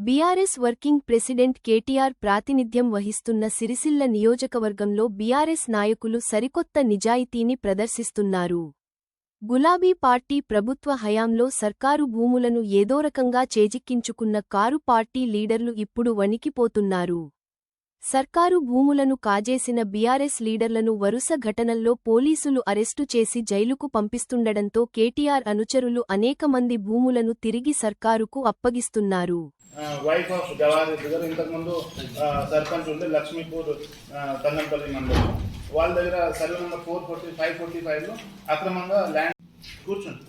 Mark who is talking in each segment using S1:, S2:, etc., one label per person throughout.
S1: BRS working president KTR ప్రాతినిధ్యం వహిస్తున్న సిరిసిల్ల నియోజకవర్గంలో బీఆర్ఎస్ నాయకులు సరికొత్త నిజాయితీని ప్రదర్శిస్తున్నారు. గులాబీ పార్టీ ప్రభుత్వ హయాంలో సర్కారు భూములను ఏదోరకంగా చేజిక్కించుకున్న కారు పార్టీ లీడర్లు ఇప్పుడు వణికిపోతున్నారు. సర్కారు భూములను కాజేసిన బీఆర్ఎస్ లీడర్లను వరుస ఘటనల్లో పోలీసులు అరెస్టు చేసి జైలుకు పంపిస్తుండడంతో కేటీఆర్ అనుచరులు అనేక మంది భూములను తిరిగి సర్కారుకు అప్పగిస్తున్నారు.
S2: వైఫ్ ఆఫ్ జవాహర్ రెడ్డి ఇంతకుముందు సర్పంచ్ ఉండే లక్ష్మీపూర్ ఆ, తంగంపల్లి మండలం. వాళ్ళ దగ్గర survey number four forty five forty ఫైవ్లో అక్రమంగా ల్యాండ్ కూర్చోండి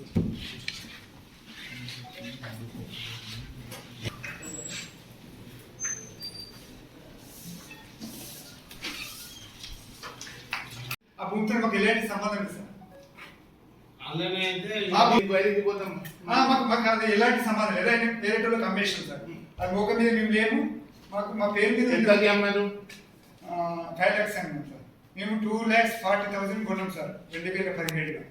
S3: భూమితో మాకు ఎలాంటి సంబంధం లేదు సార్.
S4: అలానే అయితే
S2: బయటికి పోతాం.
S3: ఆ, మాకు మాకు అది ఎలాంటి సంబంధం లేదు. ఏదైనా వేరే వాళ్ళకి అమ్మేసాం సార్. అది మోక మీద మేము లేము. మాకు మా పేరు మీద
S2: ఎంతకి అమ్మారు
S3: ఫైవ్ ల్యాక్స్ అన్నాం సార్. మేము టూ ల్యాక్స్ ఫార్టీ థౌసండ్ కొన్నాం సార్. రెండు వేల పదిహేడులో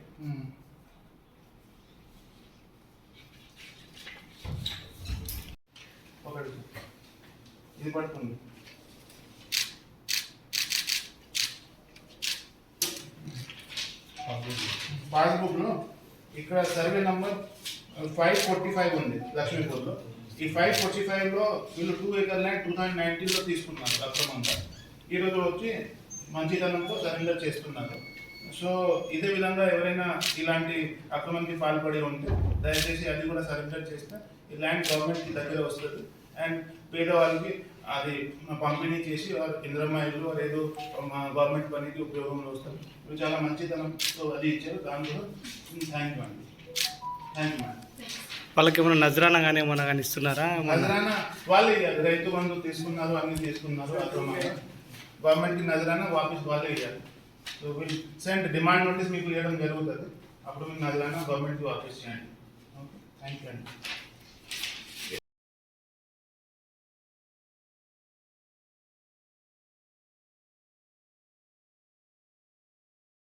S2: ఒకటి. ఇది పట్టుకోండి పాస్బుక్ ఇక్కడ survey number five forty five ఉంది లక్ష్మీపూర్లో ఈ ఫైవ్ ఫోర్టీ ఫైవ్లో వీళ్ళు two acre land two thousand నైన్టీన్లో తీసుకున్నారు అక్రమంగా. ఈ రోజు వచ్చి మంచితనంతో సరెండర్ చేస్తున్నారు. సో ఇదే విధంగా ఎవరైనా ఇలాంటి అక్రమానికి పాల్పడి ఉంటే దయచేసి అది కూడా సరెండర్ చేస్తే ఈ ల్యాండ్ గవర్నమెంట్కి దగ్గర వస్తుంది. అండ్ పేదవాళ్ళకి అది పంపిణీ చేసి వారు ఏదో మా గవర్నమెంట్ పనికి ఉపయోగంలో వస్తారు. చాలా మంచితనంతో అది ఇచ్చారు. దాని కూడా థ్యాంక్ యూ అండి. థ్యాంక్ యూ మేడం
S4: వాళ్ళకి ఏమైనా నజరానా కానీ ఏమైనా కానీ ఇస్తున్నారా?
S2: నజరానా? వాళ్ళు ఇవ్వాలి రైతు బంధు తీసుకున్నారు అన్ని తీసుకున్నారు గవర్నమెంట్కి నజరానా వాపస్ వాళ్ళే ఇవ్వాలి so will send demand notice మీకు ఇవ్వడం జరుగుతుంది. అప్పుడు మీకు నజరానా గవర్నమెంట్కి వాపస్ చేయండి. ఓకే థ్యాంక్ యూ అండి.